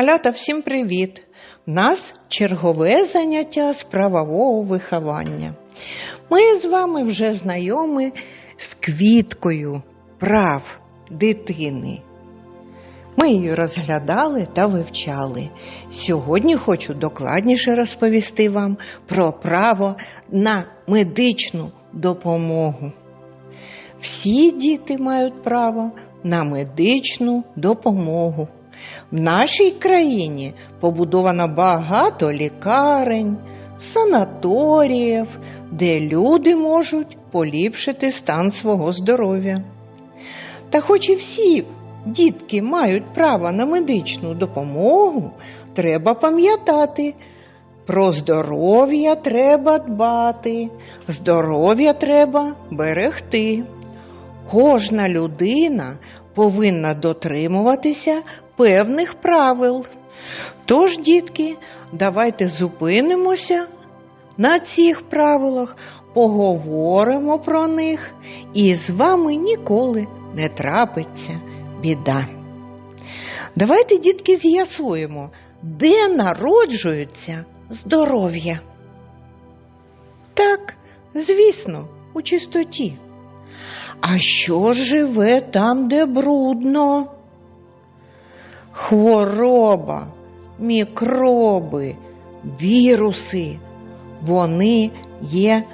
Малята, всім привіт! У нас чергове заняття з правового виховання. Ми з вами вже знайомі з квіткою прав дитини. Ми її розглядали та вивчали. Сьогодні хочу докладніше розповісти вам про право на медичну допомогу. Всі діти мають право на медичну допомогу. В нашій країні побудовано багато лікарень, санаторіїв, де люди можуть поліпшити стан свого здоров'я. Та хоч і всі дітки мають право на медичну допомогу, треба пам'ятати, про здоров'я треба дбати, здоров'я треба берегти. Кожна людина повинна дотримуватися певних правил. Тож, дітки, давайте зупинимося на цих правилах, поговоримо про них, і з вами ніколи не трапиться біда. Давайте, дітки, з'ясуємо, де народжується здоров'я. Так, звісно, у чистоті. А що живе там, де брудно? Хвороба, мікроби, віруси, вони є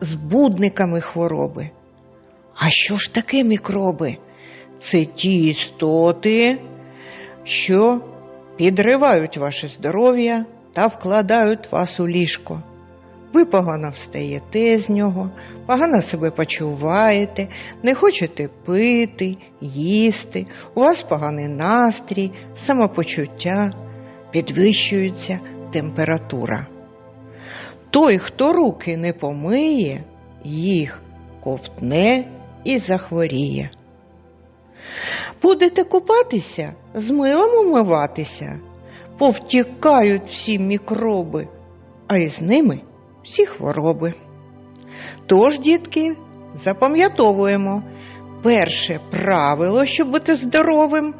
збудниками хвороби. А що ж таке мікроби? Це ті істоти, що підривають ваше здоров'я та вкладають вас у ліжко. Ви погано встаєте з нього, погано себе почуваєте, не хочете пити, їсти, у вас поганий настрій, самопочуття, підвищується температура. Той, хто руки не помиє, їх ковтне і захворіє. Будете купатися, з милом умиватися, повтікають всі мікроби, а із ними всі хвороби. Тож, дітки, запам'ятовуємо перше правило, щоб бути здоровим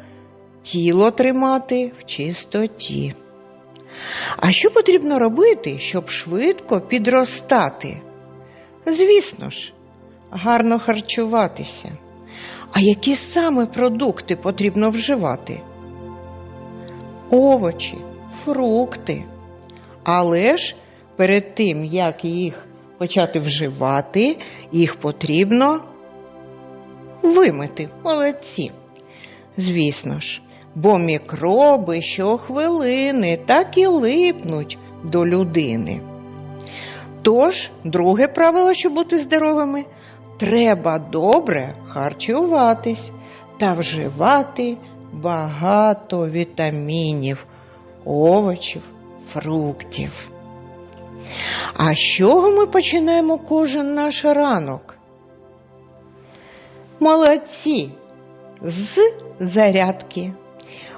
тіло тримати в чистоті. А що потрібно робити, щоб швидко підростати? Звісно ж, гарно харчуватися. А які саме продукти потрібно вживати? Овочі, фрукти. Але ж перед тим, як їх почати вживати, їх потрібно вимити молодці. Звісно ж, бо мікроби щохвилини так і липнуть до людини. Тож, друге правило, щоб бути здоровими, треба добре харчуватись та вживати багато вітамінів, овочів, фруктів. А з чого ми починаємо кожен наш ранок? Молодці! З зарядки.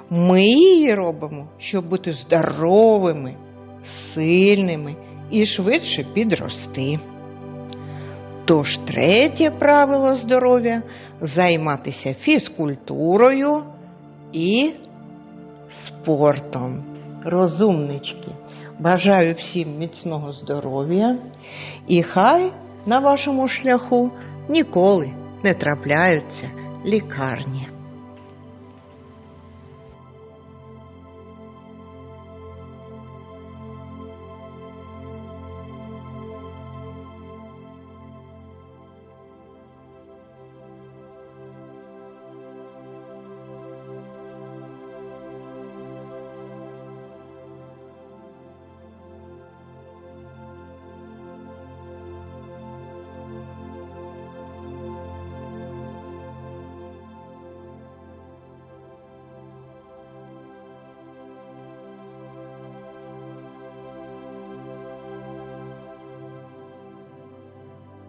Ми її робимо, щоб бути здоровими, сильними і швидше підрости. Тож третє правило здоров'я займатися фізкультурою і спортом. Розумнички. Бажаю всім міцного здоров'я і хай на вашому шляху ніколи не трапляються лікарні.